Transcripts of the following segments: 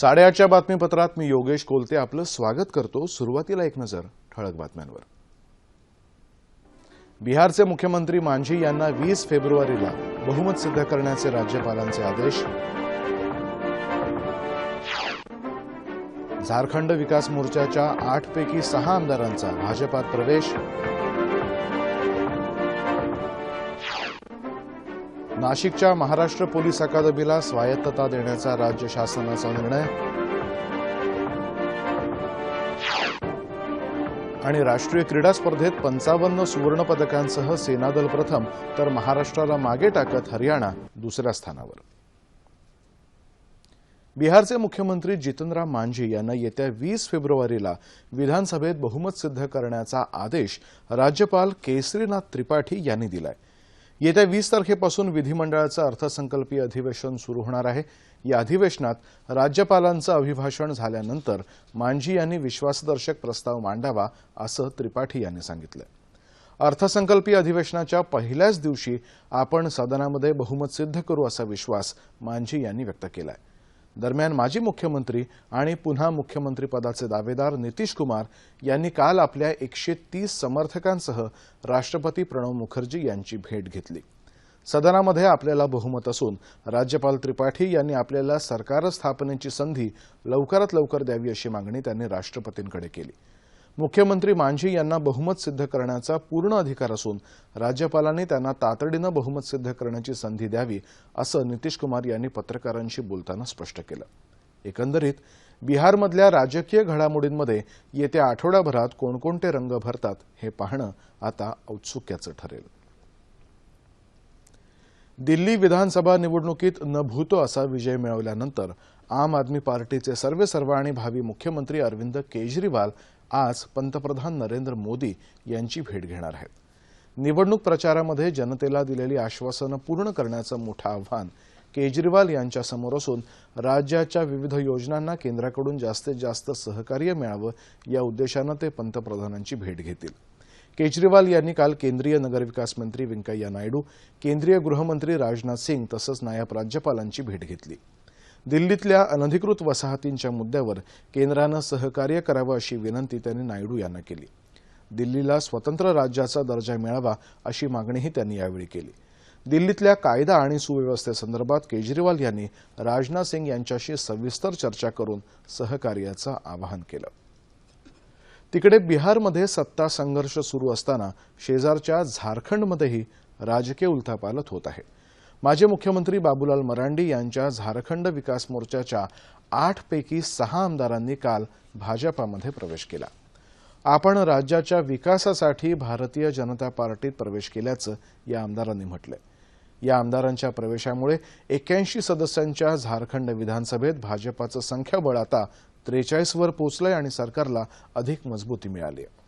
साडेआठच्या बातमीपत्रात मी योगेश कोलते आपलं स्वागत करतो सुरुवातीला एक नजर ठळक बातम्यांवर. बिहारचे मुख्यमंत्री मांझी यांना वीस फेब्रुवारीला बहुमत सिद्ध करण्याचे राज्यपालांचे आदेश. झारखंड विकास मोर्चाच्या आठपैकी सहा आमदारांचा भाजपात प्रवेश. नाशिकच्या महाराष्ट्र पोलीस अकादमीला स्वायत्तता देण्याचा राज्य शासनाचा निर्णय. आणि राष्ट्रीय क्रीडा स्पर्धेत पंचावन्न सुवर्णपदकांसह सेनादल प्रथम तर महाराष्ट्राला मागे टाकत हरियाणा दुसऱ्या स्थानावर. बिहारचे मुख्यमंत्री जितनराम मांझी यांना येत्या वीस फेब्रुवारीला विधानसभेत बहुमत सिद्ध करण्याचा आदेश राज्यपाल केसरीनाथ त्रिपाठी यांनी दिलाय. येत्या वीस तारखेपासून विधिमंडळाचं अर्थसंकल्पीय अधिवेशन सुरू होणार आहे. या अधिवेशनात राज्यपालांचं अभिभाषण झाल्यानंतर मांझी यांनी विश्वासदर्शक प्रस्ताव मांडावा असं त्रिपाठी यांनी सांगितलं. अर्थसंकल्पीय अधिवेशनाच्या पहिल्याच दिवशी आपण सदनामध्ये बहुमत सिद्ध करू असा विश्वास मांझी यांनी व्यक्त केला आहे दरम्यान माजी मुख्यमंत्री आणि पुन्हा मुख्यमंत्रीपदाचे दावेदार नितीश कुमार यांनी काल आपल्या एकशे तीस समर्थकांसह राष्ट्रपती प्रणव मुखर्जी यांची भेट घेतली. सदनामध्ये आपल्याला बहुमत असून राज्यपाल त्रिपाठी यांनी आपल्याला सरकार स्थापनेची संधी लवकरात लवकर द्यावी अशी मागणी त्यांनी राष्ट्रपतींकडे केली. मुख्यमंत्री मांझी यांना बहुमत सिद्ध करण्याचा पूर्ण अधिकार असून राज्यपालांनी त्यांना तातडीनं बहुमत सिद्ध करण्याची संधी द्यावी असं नितीश कुमार यांनी पत्रकारांशी बोलताना स्पष्ट केलं. एकंदरीत बिहारमधल्या राजकीय घडामोडींमध्ये येत्या आठवड्याभरात कोणकोणते रंग भरतात हे पाहणं आता औत्सुक्याचं ठरेल. दिल्ली विधानसभा निवडणुकीत न भूतो असा विजय मिळवल्यानंतर आम आदमी पार्टीचे सर्वेसर्वा आणि भावी मुख्यमंत्री अरविंद केजरीवाल आज पंतप्रधान नरेंद्र मोदी यांची भेट घेणार आहेत. निवडणूक प्रचारामध्ये जनतेला दिलेली आश्वासनं पूर्ण करण्याचं मोठं आव्हान केजरीवाल यांच्यासमोर असून राज्याच्या विविध योजनांना केंद्राकडून जास्तीत जास्त सहकार्य मिळावं या उद्देशानं ते पंतप्रधानांची भेट घेतील. केजरीवाल यांनी काल केंद्रीय नगरविकास मंत्री व्यंकय्या नायडू केंद्रीय गृहमंत्री राजनाथ सिंग तसंच नायब राज्यपालांची भेट घेतली. दिल्लीतल्या अनधिकृत वसाहतींच्या मुद्द्यावर केंद्रानं सहकार्य करावं अशी विनंती त्यांनी नायडू यांना केली. दिल्लीला स्वतंत्र राज्याचा दर्जा मिळावा अशी मागणीही त्यांनी यावेळी केली. दिल्लीतल्या कायदा आणि सुव्यवस्थेसंदर्भात केजरीवाल यांनी राजनाथ सिंग यांच्याशी सविस्तर चर्चा करून सहकार्याचं आवाहन केलं. तिकडे बिहारमध्ये सत्ता संघर्ष सुरू असताना शेजारच्या झारखंडमध्येही राजकीय उलथापालथ होत आहे. माजी मुख्यमंत्री बाबूलाल मरांडी यांच्या झारखंड विकास मोर्चाच्या आठ पैकी सहा आमदारांनी काल भाजपामध्ये प्रवेश केला. आपण राज्याच्या विकासासाठी भारतीय जनता पार्टीत प्रवेश केल्याचं या आमदारांनी म्हटलंय. या आमदारांच्या प्रवेशामुळे एक्क्याऐंशी सदस्यांच्या झारखंड विधानसभेत भाजपाचं संख्याबळ आता त्रेचाळीसवर पोचलंय आणि सरकारला अधिक मजबूती मिळाली आहे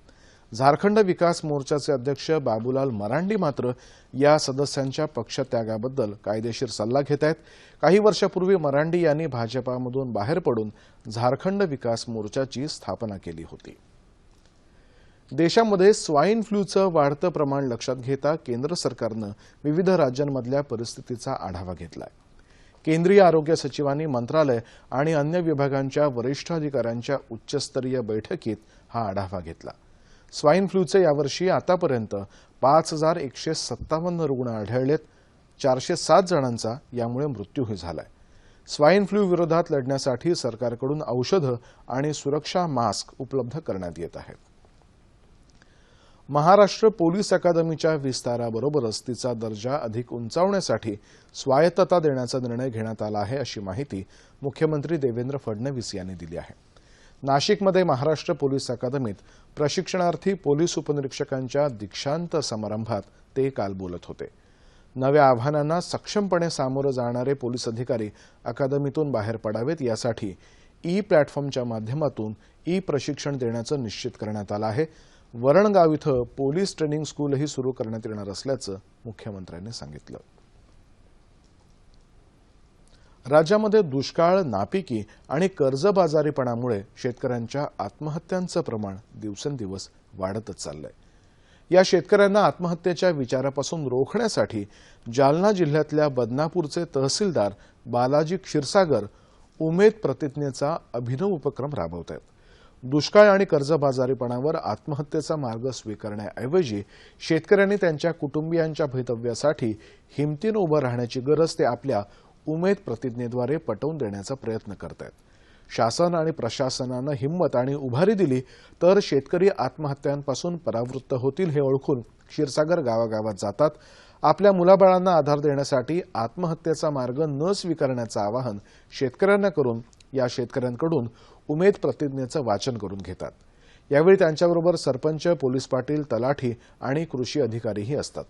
झारखंड विकास मोर्चाचे अध्यक्ष बाबूलाल मरांडी मात्र या सदस्यांच्या पक्षत्यागाबद्दल कायदेशीर सल्ला घेत आहेत. काही वर्षापूर्वी मरांडी यांनी भाजपामधून बाहेर पडून झारखंड विकास मोर्चाची स्थापना केली होती. देशामध्ये स्वाईन फ्लूचं वाढतं प्रमाण लक्षात घेता केंद्र सरकारनं विविध राज्यांमधल्या परिस्थितीचा आढावा घेतलाय. केंद्रीय आरोग्य सचिवांनी मंत्रालय आणि अन्य विभागांच्या वरिष्ठ अधिकाऱ्यांच्या उच्चस्तरीय बैठकीत हा आढावा घेतला. स्वाईन फ्लूचे यावर्षी आतापर्यंत पाच हजार एकशे सत्तावन्न रुग्ण आढळलेत. चारशे सात जणांचा यामुळे मृत्यूही झालाय. स्वाईन फ्लू विरोधात लढण्यासाठी सरकारकडून औषधं आणि सुरक्षा मास्क उपलब्ध करण्यात येत आहेत. महाराष्ट्र पोलीस अकादमीच्या विस्ताराबरोबरच तिचा दर्जा अधिक उंचावण्यासाठी स्वायत्तता देण्याचा निर्णय घेण्यात आला आहे अशी माहिती मुख्यमंत्री देवेंद्र फडणवीस यांनी दिली आहे. नाशिकमध्ये महाराष्ट्र पोलीस अकादमीत प्रशिक्षणार्थी पोलीस उपनिरीक्षकांच्या दीक्षांत समारंभात ते काल बोलत होते. नव्या आव्हानांना सक्षमपणे सामोरं जाणारे पोलीस अधिकारी अकादमीतून बाहेर पडावेत यासाठी ई प्लॅटफॉर्मच्या माध्यमातून ई प्रशिक्षण देण्याचं निश्चित करण्यात आलं आहे. वरणगाव इथं पोलीस ट्रेनिंग स्कूलही सुरू करण्यात येणार असल्याचं मुख्यमंत्र्यांनी सांगितलं. राज्यामध्ये दुष्काळ नापिकी आणि कर्जबाजारीपणामुळे शेतकऱ्यांच्या आत्महत्यांचं प्रमाण दिवसेंदिवस वाढतच चाललंय. या शेतकऱ्यांना आत्महत्येच्या विचारापासून रोखण्यासाठी जालना जिल्ह्यातल्या बदनापूरचे तहसीलदार बालाजी क्षीरसागर उमेद प्रतिज्ञेचा अभिनव उपक्रम राबवत आहेत दुष्काळ आणि कर्जबाजारीपणावर आत्महत्येचा मार्ग स्वीकारण्याऐवजी शेतकऱ्यांनी त्यांच्या कुटुंबियांच्या भवितव्यासाठी हिमतीनं उभं राहण्याची गरज ते आपल्या उमेद प्रतिज्ञेद्वारे पटवून देण्याचा प्रयत्न करत आहेत शासन आणि प्रशासनानं हिंमत आणि उभारी दिली तर शेतकरी आत्महत्यांपासून परावृत्त होतील हे ओळखून क्षीरसागर गावागावात जातात. आपल्या मुलाबाळांना आधार देण्यासाठी आत्महत्येचा मार्ग न स्वीकारण्याचं आवाहन शेतकऱ्यांना करून या शेतकऱ्यांकडून उमेद प्रतिज्ञेचं वाचन करून घेतात. यावेळी त्यांच्याबरोबर सरपंच पोलीस पाटील तलाठी आणि कृषी अधिकारीही असतात.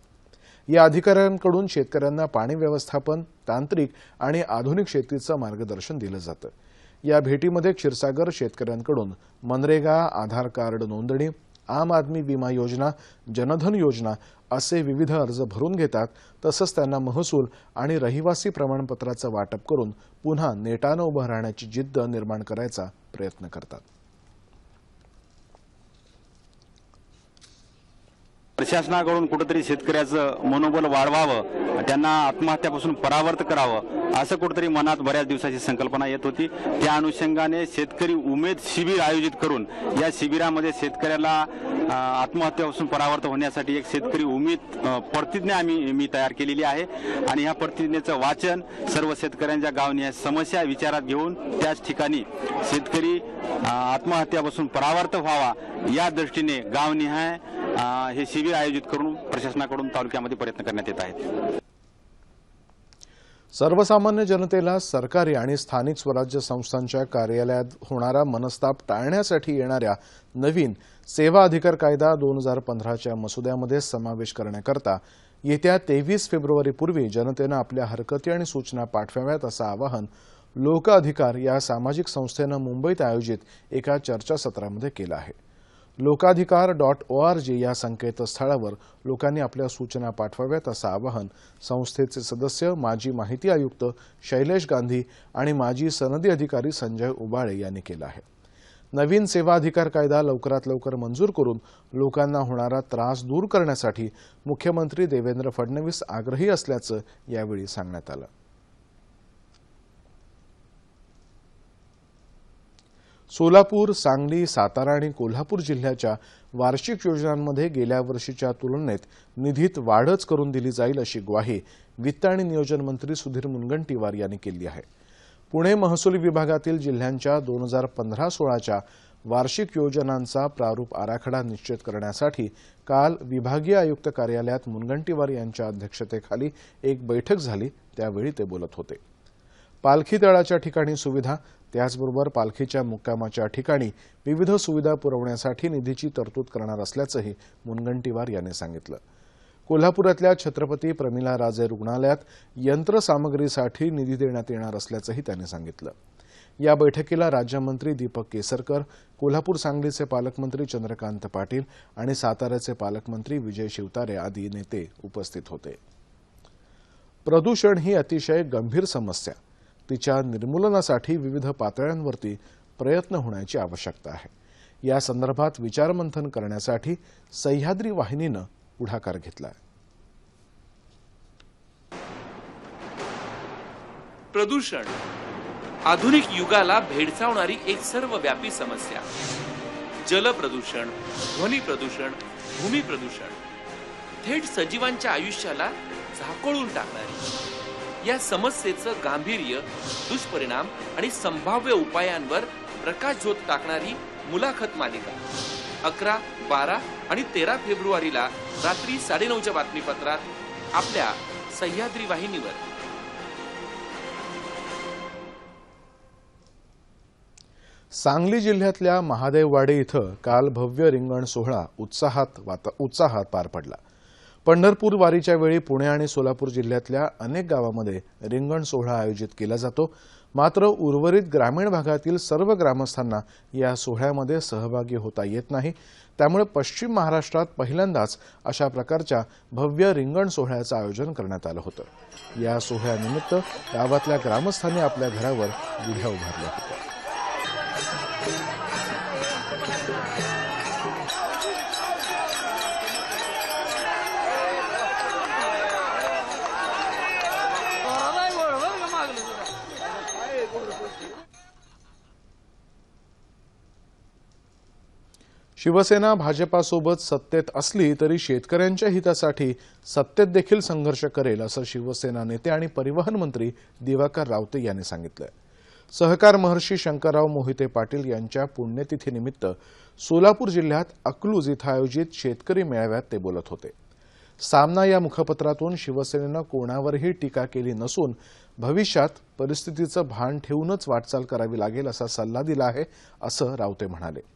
या अधिकाऱ्यांकडून शेतकऱ्यांना पाणी व्यवस्थापन तांत्रिक आणि आधुनिक शेतीचं मार्गदर्शन दिलं जातं. या भेटीमध्ये क्षीरसागर शेतकऱ्यांकडून मनरेगा आधार कार्ड नोंदणी आम आदमी विमा योजना जनधन योजना असे विविध अर्ज भरून घेतात तसंच त्यांना महसूल आणि रहिवासी प्रमाणपत्राचं वाटप करून पुन्हा नेटानं उभं राहण्याची जिद्द निर्माण करायचा प्रयत्न करतात. प्रशासनाकडून कुठंतरी शेतकऱ्याचं मनोबल वाढवावं त्यांना आत्महत्यापासून परावर्त करावं असं कुठंतरी मनात बऱ्याच दिवसाची संकल्पना येत होती. त्या अनुषंगाने शेतकरी उमेद शिबिर आयोजित करून या शिबिरामध्ये शेतकऱ्याला आत्महत्यापासून परावर्त होण्यासाठी एक शेतकरी उमेद प्रतिज्ञा आम्ही मी तयार केलेली आहे. आणि ह्या प्रतिज्ञेचं वाचन सर्व शेतकऱ्यांच्या गावनिहाय समस्या विचारात घेऊन त्याच ठिकाणी शेतकरी आत्महत्यापासून परावर्त व्हावा या दृष्टीने गावनिहाय हे शिबिर आयोजित करून प्रशासनाकडून तालुक्यामध्ये प्रयत्न करण्यात येत आहेत. सर्वसामान्य जनतेला सरकारी आणि स्थानिक स्वराज्य संस्थांच्या कार्यालयात होणारा मनस्ताप टाळण्यासाठी येणाऱ्या नवीन सेवा अधिकार कायदा दोन हजार पंधराच्या मसुद्यामध्ये समावेश करण्याकरता येत्या तेवीस फेब्रुवारीपूर्वी जनतेनं आपल्या हरकती आणि सूचना पाठवाव्यात असं आवाहन लोक अधिकार या सामाजिक संस्थेनं मुंबईत आयोजित एका चर्चासत्रामध्ये केलं आहे. लोकाधिकार डॉट ओ आर जी या संकेतस्थळावर लोकांनी आपल्या सूचना पाठवाव्यात असं आवाहन संस्थेचे सदस्य माजी माहिती आयुक्त शैलेश गांधी आणि माजी सनदी अधिकारी संजय उबाळे यांनी केलं आहे. नवीन सेवा अधिकार कायदा लवकरात लवकर मंजूर करून लोकांना होणारा त्रास दूर करण्यासाठी मुख्यमंत्री देवेंद्र फडणवीस आग्रही असल्याचं यावेळी सांगण्यात आलं. सोलापूर सांगली सातारा आणि कोल्हापूर जिल्ह्याच्या वार्षिक योजनांमध्ये गेल्या वर्षीच्या तुलनेत निधीत वाढच करून दिली जाईल अशी ग्वाही वित्त आणि नियोजन मंत्री सुधीर मुनगंटीवार यांनी केली आहे. पुणे महसूल विभागातील जिल्ह्यांच्या दोन हजार पंधरा सोळाच्या वार्षिक योजनांचा प्रारूप आराखडा निश्चित करण्यासाठी काल विभागीय आयुक्त कार्यालयात मुनगंटीवार यांच्या अध्यक्षतेखाली एक बैठक झाली त्यावेळी ते बोलत होते. पालखी तळाच्या ठिकाणी सुविधा त्याचबरोबर पालखीच्या मुक्कामाच्या ठिकाणी विविध सुविधा पुरवण्यासाठी निधीची तरतूद करणार असल्याचंही मुनगंटीवार यांनी सांगितलं. कोल्हापुरातल्या छत्रपती प्रमिला राजे रुग्णालयात यंत्रसामग्रीसाठी निधी देण्यात येणार असल्याचंही त्यांनी सांगितलं. या बैठकीला राज्यमंत्री दीपक केसरकर कोल्हापूर सांगलीचे पालकमंत्री चंद्रकांत पाटील आणि साताऱ्याचे पालकमंत्री विजय शिवतारे आदी नेते उपस्थित होते. प्रदूषण ही अतिशय गंभीर समस्या. तिच्या निर्मूलनासाठी विविध पातळ्यांवरती प्रयत्न होण्याची आवश्यकता आहे. या संदर्भात विचारमंथन करण्यासाठी सह्याद्री वाहिनीनं पुढाकार घेतलाय प्रदूषण. आधुनिक युगाला भेडसावणारी एक सर्वव्यापी समस्या. जल प्रदूषण ध्वनी प्रदूषण भूमी प्रदूषण. थेट सजीवांच्या आयुष्याला झाकोळून टाकणारी. या समस्येचं गांभीर्य दुष्परिणाम आणि संभाव्य उपायांवर प्रकाश झोत टाकणारी मुलाखत मालिका. अकरा बारा आणि तेरा फेब्रुवारीला रात्री साडेनऊच्या बातमीपत्रात आपल्या सह्याद्री वाहिनीवर. सांगली जिल्ह्यातल्या महादेववाडी इथं काल भव्य रिंगण सोहळा उत्साहात वाता उत्साहात पार पडला. पंढरपूर वारीच्या वेळी पुणे आणि सोलापूर जिल्ह्यातल्या अनेक गावामध्ये रिंगण सोहळा आयोजित केला जातो. मात्र उर्वरित ग्रामीण भागातील सर्व ग्रामस्थांना या सोहळ्यामध्ये सहभागी होता येत नाही. त्यामुळे पश्चिम महाराष्ट्रात पहिल्यांदाच अशा प्रकारच्या भव्य रिंगण सोहळ्याचं आयोजन करण्यात आलं होतं. या सोहळ्यानिमित्त गावातल्या ग्रामस्थांनी आपल्या घरावर गुढ्या उभारल्या होत्या. शिवसेना भाजपासोबत सत्तेत असली तरी शेतकऱ्यांच्या हितासाठी सत्तेत देखील संघर्ष करेल असं शिवसेना नेते आणि परिवहन मंत्री दिवाकर रावते यांनी सांगितलं सहकार महर्षी शंकरराव मोहिते पाटील यांच्या पुण्यतिथीनिमित्त सोलापूर जिल्ह्यात अकलूज इथं आयोजित शेतकरी मेळाव्यात ते बोलत होते. सामना या मुखपत्रातून शिवसेनेनं कोणावरही टीका केली नसून भविष्यात परिस्थितीचं भान ठेवूनच वाटचाल करावी लागेल असा सल्ला दिला आहे असं रावते म्हणाले.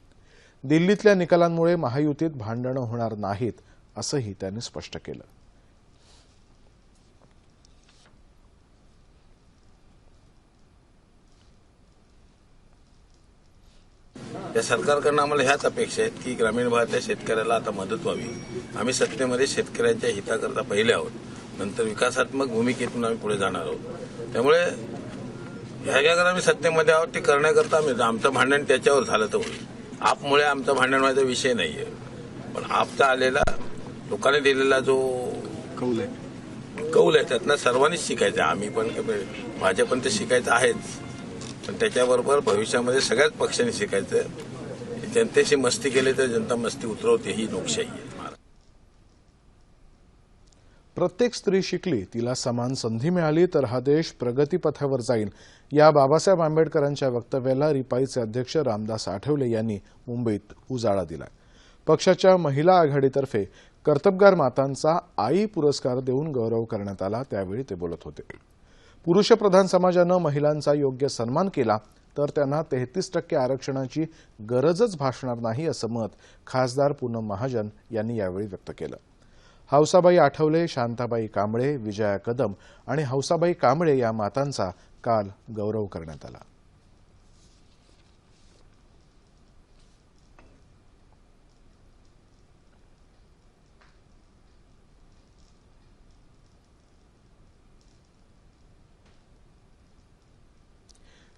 दिल्लीतल्या निकालांमुळे महायुतीत भांडणं होणार नाहीत असंही त्यांनी स्पष्ट केलं. या सरकारकडनं आम्हाला ह्याच अपेक्षा आहेत की ग्रामीण भागातल्या शेतकऱ्याला आता मदत व्हावी. आम्ही सत्तेमध्ये शेतकऱ्यांच्या हिताकरता पहिले आहोत. नंतर विकासात्मक भूमिकेतून आम्ही पुढे जाणार आहोत. त्यामुळे ह्या ज्या आम्ही सत्तेमध्ये आहोत ते करण्याकरता आम्ही आमचं भांडण त्याच्यावर झालं तर होईल. आपमुळे आमचं भांडण व्हायचा विषय नाहीये. पण आपचा आलेला लोकांनी दिलेला जो कौल आहे. कौल आहे त्यातनं सर्वांनीच शिकायचं. आहे. आम्ही पण भाजपन तर शिकायचं आहेच. पण त्याच्याबरोबर भविष्यामध्ये सगळ्याच पक्षांनी शिकायचं. जनतेशी मस्ती केली तर जनता मस्ती उतरवते ही लोकशाही आहे. प्रत्येक स्त्री शिकली तिला समान संधी मिळाली तर हा देश प्रगतीपथावर जाईल. या बाबासाहेब आंबेडकरांच्या वक्तव्याला रिपाईचे अध्यक्ष रामदास आठवले यांनी मुंबईत उजाळा दिला पक्षाच्या महिला आघाडीतर्फे कर्तबगार मातांचा आई पुरस्कार देऊन गौरव करण्यात आला त्यावेळी ते बोलत होते. पुरुषप्रधान समाजानं महिलांचा योग्य सन्मान केला तर त्यांना तेहतीस टक्के आरक्षणाची गरजच भासणार नाही असं मत खासदार पूनम महाजन यांनी यावेळी व्यक्त केलं. हौसाबाई आठवले शांताबाई कांबळे विजया कदम आणि हौसाबाई कांबळे या मातांचा काल गौरव करण्यात आला.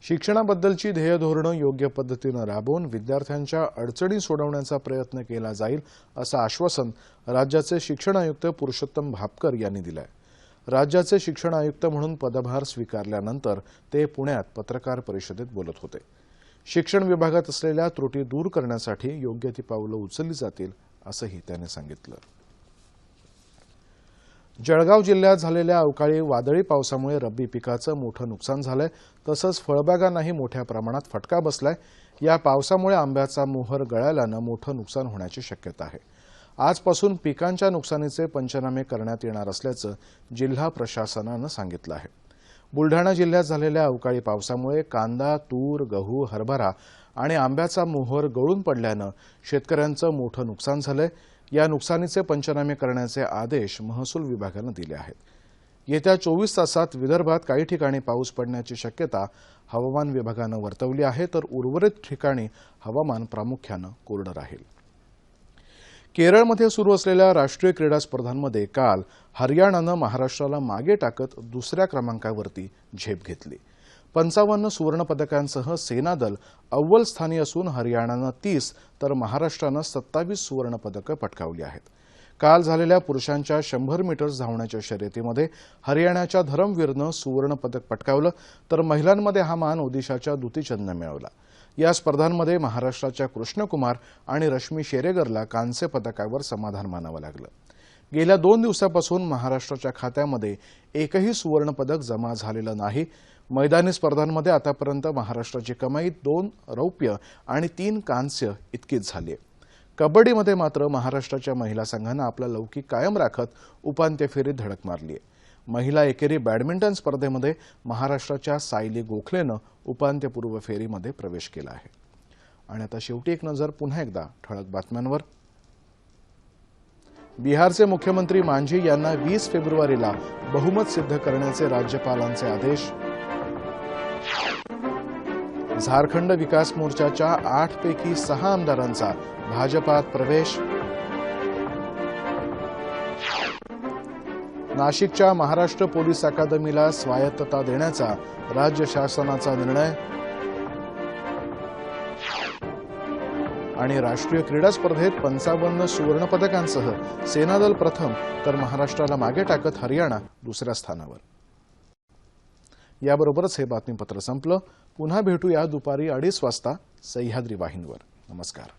शिक्षणाबद्दलची ध्येय धोरणं योग्य पद्धतीनं राबवून विद्यार्थ्यांच्या अडचणी सोडवण्याचा प्रयत्न केला जाईल असं आश्वासन राज्याचे शिक्षण आयुक्त पुरुषोत्तम भापकर यांनी दिलं आहे राज्याचे शिक्षण आयुक्त म्हणून पदभार स्वीकारल्यानंतर ते पुण्यात पत्रकार परिषदेत बोलत होते. शिक्षण विभागात असलेल्या त्रुटी दूर करण्यासाठी योग्य ती पावलं उचलली जातील असंही त्यांनी सांगितलं. जळगाव जिल्ह्यात झालेल्या अवकाळी वादळी पावसामुळे रब्बी पिकाचं मोठं नुकसान झालंय. तसंच फळबागांनाही मोठ्या प्रमाणात फटका बसलाय. या पावसामुळे आंब्याचा मोहर गळाल्यानं मोठं नुकसान होण्याची शक्यता आहे. आजपासून पिकांच्या नुकसानीचे पंचनामे करण्यात येणार असल्याचं जिल्हा प्रशासनानं सांगितलं आहे. बुलढाणा जिल्ह्यात झालेल्या अवकाळी पावसामुळे कांदा तूर गहू हरभरा आणि आंब्याचा मोहर गळून पडल्यानं शेतकऱ्यांचं मोठं नुकसान झालंय. या नुकसानीचे पंचनामे करण्याचे आदेश महसूल विभागानं दिले आहेत. येत्या चोवीस तासात विदर्भात काही ठिकाणी पाऊस पडण्याची शक्यता हवामान विभागानं वर्तवली आहे तर उर्वरित ठिकाणी हवामान प्रामुख्यानं कोरडं राहील. केरळमध्ये सुरू असलेल्या राष्ट्रीय क्रीडा स्पर्धांमध्ये काल हरियाणानं महाराष्ट्राला मागे टाकत दुसऱ्या क्रमांकावरती झेप घेतली. पंचावन्न सुवर्णपदकांसह सेनादल अव्वल स्थानी असून हरियाणानं तीस तर महाराष्ट्रानं सत्तावीस सुवर्णपदकं पटकावली आहेत. काल झालेल्या पुरुषांच्या शंभर मीटर्स धावण्याच्या शर्यतीमध्ये हरियाणाच्या धरमवीरनं सुवर्णपदक पटकावलं तर महिलांमध्ये हा मान ओदिशाच्या दुतीचंदनं मिळवला. या स्पर्धांमध्ये महाराष्ट्राच्या कृष्णकुमार आणि रश्मी शेरेगरला कांस्य पदकावर समाधान मानावं लागलं. गेल्या दोन दिवसापासून महाराष्ट्राच्या खात्यामध्ये एकही सुवर्णपदक जमा झालेलं नाही मैदानी स्पर्धांमध्ये आतापर्यंत महाराष्ट्राची कमाई दोन रौप्य आणि तीन कांस्य इतकीच झाली आहे. कबड्डीमध्ये मात्र महाराष्ट्राच्या महिला संघानं आपला लौकिक कायम राखत उपांत्य फेरीत धडक मारली आहे. महिला एकेरी बॅडमिंटन स्पर्धेमध्ये महाराष्ट्राच्या सायली गोखलेनं उपांत्यपूर्व फेरीमध्ये प्रवेश केला आहे. आणि आता शेवटी एक नजर पुन्हा एकदा ठळक बातम्यांवर. बिहारचे मुख्यमंत्री मांझी यांना वीस फेब्रुवारीला बहुमत सिद्ध करण्याचे राज्यपालांचे आदेश झारखंड विकास मोर्चाच्या आठ पैकी सहा आमदारांचा भाजपात प्रवेश. नाशिकच्या महाराष्ट्र पोलीस अकादमीला स्वायत्तता देण्याचा राज्य शासनाचा निर्णय. आणि राष्ट्रीय क्रीडा स्पर्धेत पंचावन्न सुवर्णपदकांसह सेनादल प्रथम तर महाराष्ट्राला मागे टाकत हरियाणा दुसऱ्या स्थानावर. याबरोबरच हे बातमीपत्र संपलं. पुन्हा भेटूया दुपारी अडीच वाजता सह्याद्री वाहिनीवर. नमस्कार.